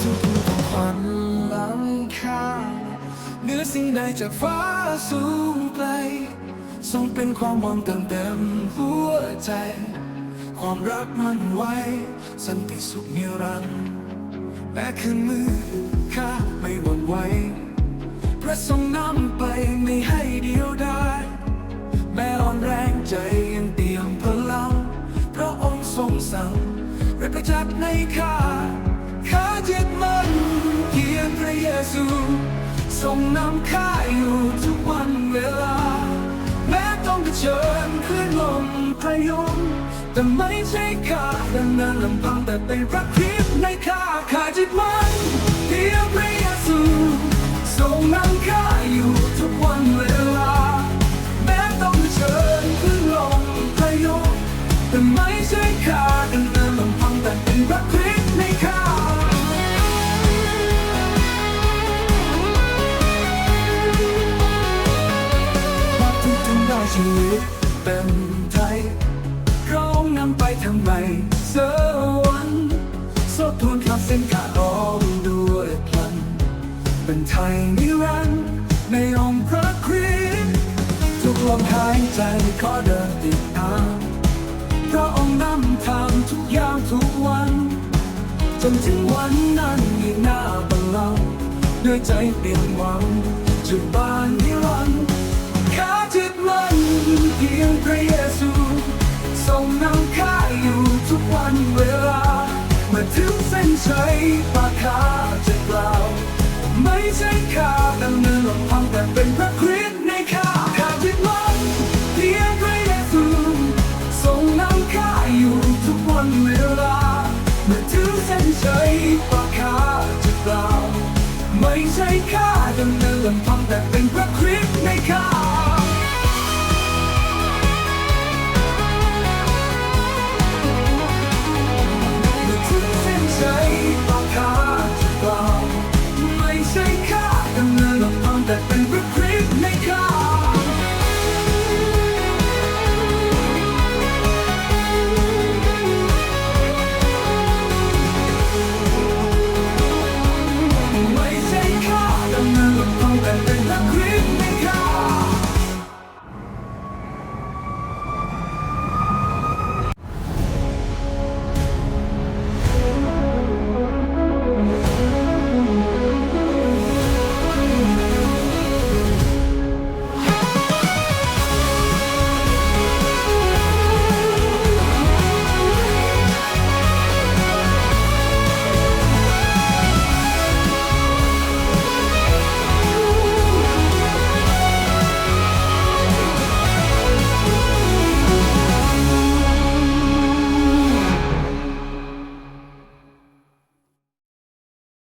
สู่ผู้ต้องขวัญล้ำคาเหนือสิ่งใดจะฟ้าสูงไกลทรงเป็นความหวังเติมเต็มหัวใจ ความรักมันไว้ สันติสุขนิรันดร์แม้คืนมือข้าไม่หวั่นไหวพระทรงนำไปไม่ให้เดียวดายแม้อ่อนแรงใจยังเตรียมพลังพระองค์ทรงสั่งเรประจักษ์ในข้า ซูทรงนำข้าอยู่ทุกวันเวลา แม้ต้องเผชิญคลื่นลมพายุแต่ไม่ใช่ข้าดำเนินลำพังแต่เป็นพระคริสต์ในข้าข้าจะ ชีวิตเป็นไทยร้อมนำไปทำไมเสวรรค์สดทวนขับเส้นกาออมด้วยพลัน เป็นไทยนิรันดร์ในองค์พระคริสต์ทุกลมหายใจขอเดินติดตามพระองค์นำทางทุกอย่างทุกวัน จนถึงวันนั้นมีหน้าบัลลังก์ด้วยใจเปลี่ยนหวังจุดบานนิรันดร์ วันเวลาเมื่อถึงเส้นชัยปากข้าจะกล่าวไม่ใช่ข้าดำเนินลำพังแต่เป็นพระคริสต์ในข้าข้าจึดมันเพียงพระเยซูทรงนำข้าอยู่ทุกวันเวลาเมื่อถึงเส้นชัยปากข้าจะกล่าวไม่ใช่ข้าดำเนินลำพังแต่เป็นพระคริสในข้า